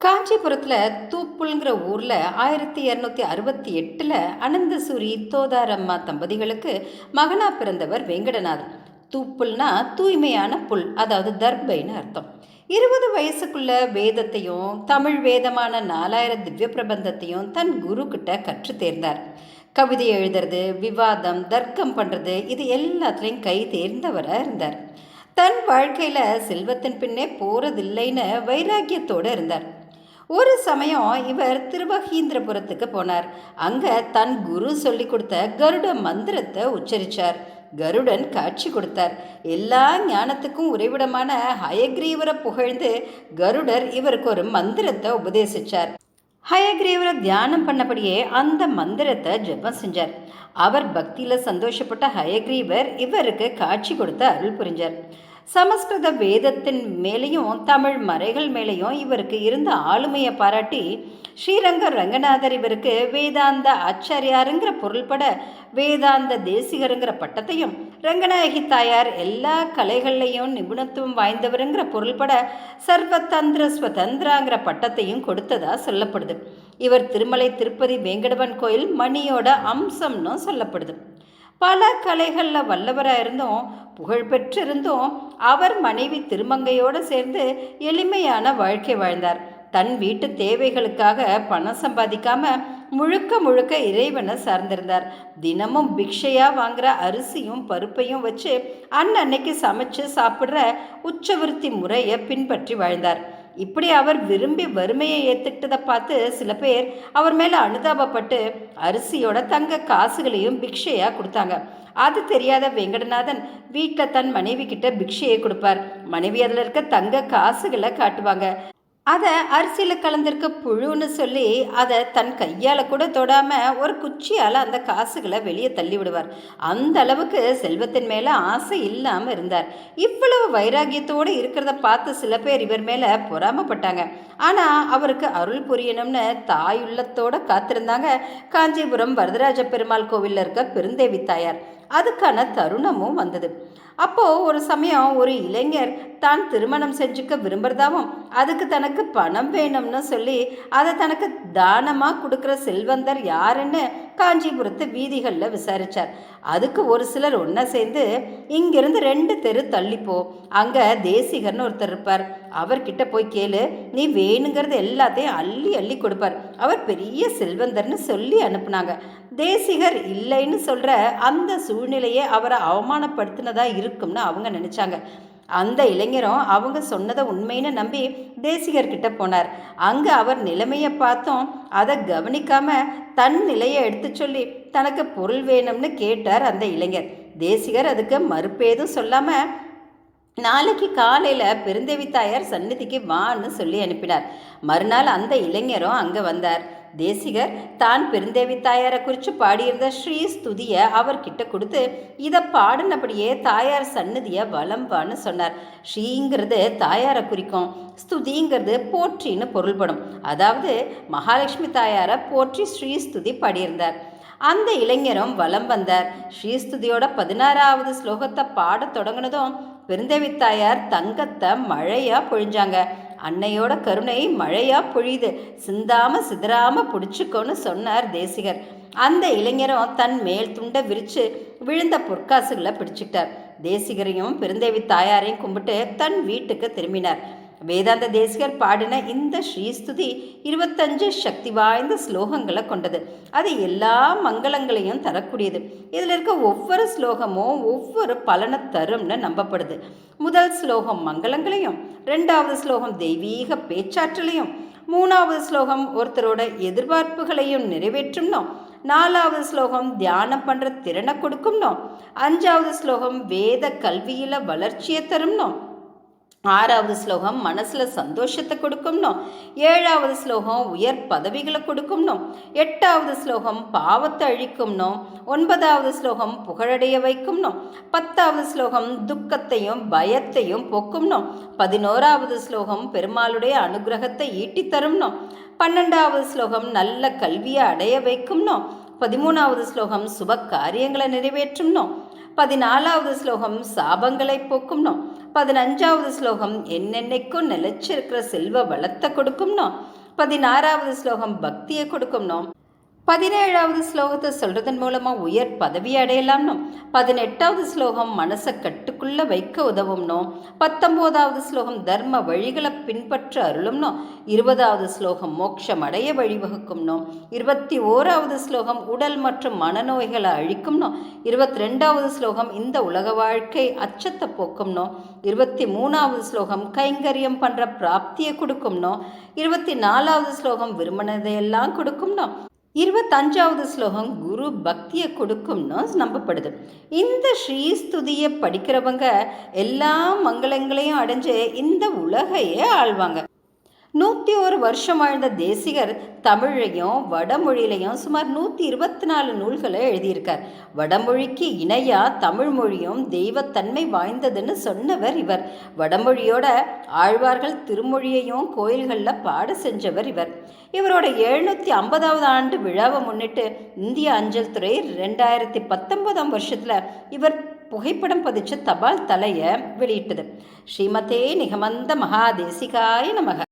காஞ்சிபுரத்தில் தூப்புல்ங்கிற ஊரில் ஆயிரத்தி இரநூத்தி அறுபத்தி எட்டில் அனந்தசூரி தோதாரம்மா தம்பதிகளுக்கு மகனா பிறந்தவர் வெங்கடநாதன். தூப்புல்னா தூய்மையான புல் அதாவது தர்பைன்னு அர்த்தம். இருபது வயசுக்குள்ள வேதத்தையும் தமிழ் வேதமான நாலாயிரம் திவ்ய பிரபந்தத்தையும் தன் குரு கிட்ட கற்று தேர்ந்தார். கவிதை எழுதுறது விவாதம் தர்க்கம் பண்ணுறது இது எல்லாத்துலேயும் கை தேர்ந்தவராக இருந்தார். தன் வாழ்க்கையில் செல்வத்தின் பின்னே போகிறதில்லைன்னு வைராக்கியத்தோடு இருந்தார். ஒரு சமயம் இவர் திருவகீந்திரபுரத்துக்கு போனார். அங்கே தன் குரு சொல்லி கொடுத்த கருட மந்திரத்தை உச்சரித்தார் கருடன் காட்சி கொடுத்தார். எல்லா ஞானத்துக்கும் உறைவிடமான ஹயக்ரீவரை புகழ்ந்து கருடர் இவருக்கு ஒரு மந்திரத்தை உபதேசிச்சார். ஹயக்ரீவரை தியானம் பண்ணபடியே அந்த மந்திரத்தை ஜெபம் செஞ்சார். அவர் பக்தியில் சந்தோஷப்பட்ட ஹயக்ரீவர் இவருக்கு காட்சி கொடுத்து அருள் புரிஞ்சார். சமஸ்கிருத வேதத்தின் மேலேயும் தமிழ் மறைகள் மேலேயும் இவருக்கு இருந்த ஆளுமையை பாராட்டி ஸ்ரீரங்க ரங்கநாதர் இவருக்கு வேதாந்த ஆச்சாரியாருங்கிற பொருள்பட வேதாந்த தேசிகருங்கிற பட்டத்தையும் ரங்கநாயகி தாயார் எல்லா கலைகள்லையும் நிபுணத்துவம் வாய்ந்தவருங்கிற பொருள்பட சர்வதந்திர ஸ்வதந்திராங்கிற பட்டத்தையும் கொடுத்ததா சொல்லப்படுது. இவர் திருமலை திருப்பதி வேங்கடவன் கோயில் மணியோட அம்சம்னு சொல்லப்படுது. பல கலைகளில் வல்லவராக இருந்தும் புகழ்பெற்று அவர் மனைவி திருமங்கையோடு சேர்ந்து எளிமையான வாழ்க்கை வாழ்ந்தார். தன் வீட்டு தேவைகளுக்காக பணம் சம்பாதிக்காம முழுக்க முழுக்க இறைவனை சார்ந்திருந்தார். தினமும் பிக்ஷையாக வாங்குற அரிசியும் பருப்பையும் வச்சு அன்னன்னைக்கு சமைச்சு சாப்பிட்ற உச்சவிருத்தி முறையை பின்பற்றி வாழ்ந்தார். இப்படி அவர் விரும்பி வறுமையை ஏற்றுக்கிட்டதை பார்த்து சில பேர் அவர் மேலே அனுதாபப்பட்டு அரிசியோட தங்க காசுகளையும் பிக்ஷையாக கொடுத்தாங்க. அது தெரியாத வெங்கடநாதன் வீட்டில் தன் மனைவி கிட்ட பிக்ஷையை கொடுப்பார். மனைவி அதில் இருக்க தங்க காசுகளை காட்டுவாங்க. அதை அரிசியில் கலந்திருக்க புழுன்னு சொல்லி அதை தன் கையால் கூட தொடாமல் ஒரு குச்சியால் அந்த காசுகளை வெளியே தள்ளி விடுவார். அந்த அளவுக்கு செல்வத்தின் மேலே ஆசை இல்லாமல் இருந்தார். இவ்வளவு வைராகியத்தோடு இருக்கிறத பார்த்து சில பேர் இவர் மேலே பொறாமப்பட்டாங்க. ஆனால் அவருக்கு அருள் புரியணும்னு தாயுள்ளத்தோடு காத்திருந்தாங்க. காஞ்சிபுரம் வரதராஜ பெருமாள் கோவிலில் இருக்க பெருந்தேவி தாயார். அதுக்கான தருணமும் வந்தது. அப்போது ஒரு சமயம் ஒரு இளைஞர் தான் திருமணம் செஞ்சுக்க விரும்புகிறதாவும் அதுக்கு தனக்கு பணம் வேணும்னு சொல்லி அதை தனக்கு தானமாக கொடுக்குற செல்வந்தர் யாருன்னு காஞ்சிபுரத்து வீதிகளில் விசாரித்தார் அதுக்கு ஒரு சிலர் ஒன்றா சேர்ந்து இங்கிருந்து ரெண்டு தெரு தள்ளிப்போ அங்கே தேசிகர்னு ஒருத்தர் இருப்பார். அவர்கிட்ட போய் கேளு நீ வேணுங்கிறது எல்லாத்தையும் அள்ளி அள்ளி கொடுப்பார். அவர் பெரிய செல்வந்தர்னு சொல்லி அனுப்புனாங்க. தேசிகர் இல்லைன்னு சொல்கிற அந்த சூழ்நிலையே அவரை அவமானப்படுத்தினதாக இருக்கும்னு அவங்க நினச்சாங்க. அந்த இளைஞரும் அவங்க சொன்னதை உண்மைன்னு நம்பி தேசிகர்கிட்ட போனார். அங்கே அவர் நிலைமையை பார்த்தோம். அதை கவனிக்காம தன் நிலையை எடுத்து சொல்லி தனக்கு பொருள் வேணும்னு கேட்டார் அந்த இளைஞர். தேசிகர் அதுக்கு மறுப்பேதும் சொல்லாமல் நாளைக்கு காலையில் பெருந்தேவி தாயார் சந்நிதிக்கு வான்னு சொல்லி அனுப்பினார். மறுநாள் அந்த இளைஞரும் அங்கே வந்தார். தேசிகர் தான் பெருந்தேவி தாயாரை குறித்து பாடியிருந்த ஸ்ரீ ஸ்துதியை அவர்கிட்ட கொடுத்து இதை பாடினபடியே தாயார் சன்னதியை வலம்பான்னு சொன்னார். ஸ்ரீங்கிறது தாயாரை குறிக்கும். ஸ்துதிங்கிறது போற்றின்னு பொருள்படும். அதாவது மகாலட்சுமி தாயாரை போற்றி ஸ்ரீ ஸ்துதி பாடியிருந்தார். அந்த இளைஞரும் வலம் வந்தார். ஸ்ரீஸ்துதியோட பதினாறாவது ஸ்லோகத்தை பாடத் தொடங்கினதும் பெருந்தேவி தாயார் தங்கத்தை மழையாக பொழிஞ்சாங்க. அன்னையோட கருணை மழையா பொழியுது. சிந்தாம சிதறாம பிடிச்சிக்கோன்னு சொன்னார் தேசிகர். அந்த இளைஞரும் தன் மேல் துண்டை விரிச்சு விழுந்த பொற்காசுகளை பிடிச்சிக்கிட்டார். தேசிகரையும் பெருந்தேவி தாயாரையும் கும்பிட்டு தன் வீட்டுக்கு திரும்பினார். வேதாந்த தேசிகர் பாடின இந்த ஸ்ரீஸ்துதி இருபத்தஞ்சு சக்தி வாய்ந்த ஸ்லோகங்களை கொண்டது. அது எல்லா மங்களங்களையும் தரக்கூடியது. இதில் இருக்க ஒவ்வொரு ஸ்லோகமும் ஒவ்வொரு பலனை தரும்னு நம்பப்படுது. முதல் ஸ்லோகம் மங்களங்களையும் ரெண்டாவது ஸ்லோகம் தெய்வீக பேச்சாற்றலையும் மூணாவது ஸ்லோகம் ஒருத்தரோட எதிர்பார்ப்புகளையும் நிறைவேற்றும்னோ நாலாவது ஸ்லோகம் தியானம் பண்ணுற திறனை கொடுக்கும்னோ அஞ்சாவது ஸ்லோகம் வேத கல்வியில் வளர்ச்சியை தரும்னோ ஆறாவது ஸ்லோகம் மனசில் சந்தோஷத்தை கொடுக்கும்னும். ஏழாவது ஸ்லோகம் உயர் பதவிகளை கொடுக்கும்னும். எட்டாவது ஸ்லோகம் பாவத்தை அழிக்கும்னோம். ஒன்பதாவது ஸ்லோகம் புகழடைய வைக்கும்னோம். பத்தாவது ஸ்லோகம் துக்கத்தையும் பயத்தையும் போக்கும்னோம். பதினோராவது ஸ்லோகம் பெருமாளுடைய அனுகிரகத்தை ஈட்டி தரும்னோ பன்னெண்டாவது ஸ்லோகம் நல்ல கல்வியை அடைய வைக்கும்னோ பதிமூணாவது ஸ்லோகம் சுப காரியங்களை நிறைவேற்றும்னோ பதினாலாவது ஸ்லோகம் சாபங்களை போக்கும்னோம். பதினஞ்சாவது ஸ்லோகம் என்னென்னைக்கும் நிலைச்சிருக்கிற செல்வ வளத்தை கொடுக்கும்னோம் பதினாறாவது ஸ்லோகம் பக்தியை கொடுக்கும்னோம் பதினேழாவது ஸ்லோகத்தை சொல்றதன் மூலமா உயர் பதவி அடையலாம்னோ பதினெட்டாவது ஸ்லோகம் மனசை கட்டுக்குள்ள வைக்க உதவும்னோ பத்தொன்பதாவது ஸ்லோகம் தர்ம வழிகளை பின்பற்ற அருளும்னோ இருபதாவது ஸ்லோகம் மோட்சம் அடைய வழிவகுக்கும்னும். இருபத்தி ஓராவது ஸ்லோகம் உடல் மற்றும் மனநோய்களை அழிக்கும்னோ இருபத்தி ரெண்டாவது ஸ்லோகம் இந்த உலக வாழ்க்கை அச்சத்தை போக்கும்னோ இருபத்தி மூணாவது ஸ்லோகம் கைங்கரியம் பண்ற பிராப்தியை கொடுக்கும்னோ இருபத்தி நாலாவது ஸ்லோகம் விரும்பினதையெல்லாம் கொடுக்கும்னோ இருபத்தஞ்சாவது ஸ்லோகம் குரு பக்தியை கொடுக்கும்னு நம்பப்படுது. இந்த ஸ்ரீஸ்துதியை படிக்கிறவங்க எல்லா மங்களங்களையும் அடைஞ்சு இந்த உலகையே ஆழ்வாங்க நூற்றி ஒரு வருஷம் வாழ்ந்த தேசிகர் தமிழையும் வடமொழியிலையும் சுமார் நூற்றி இருபத்தி நாலு நூல்களை எழுதியிருக்கார். வடமொழிக்கு இணையாக தமிழ் மொழியும் தெய்வத்தன்மை வாய்ந்ததுன்னு சொன்னவர் இவர். வடமொழியோட ஆழ்வார்கள் திருமொழியையும் கோயில்களில் பாட செஞ்சவர் இவர். இவரோட எழுநூற்றி ஐம்பதாவது ஆண்டு விழாவை முன்னிட்டு இந்திய அஞ்சல் துறை ரெண்டாயிரத்தி பத்தொன்பதாம் வருஷத்தில் இவர் புகைப்படம் பதிச்ச தபால் தலையை வெளியிட்டது. ஸ்ரீமதே நிகமந்த மகாதேசிகாய நமக.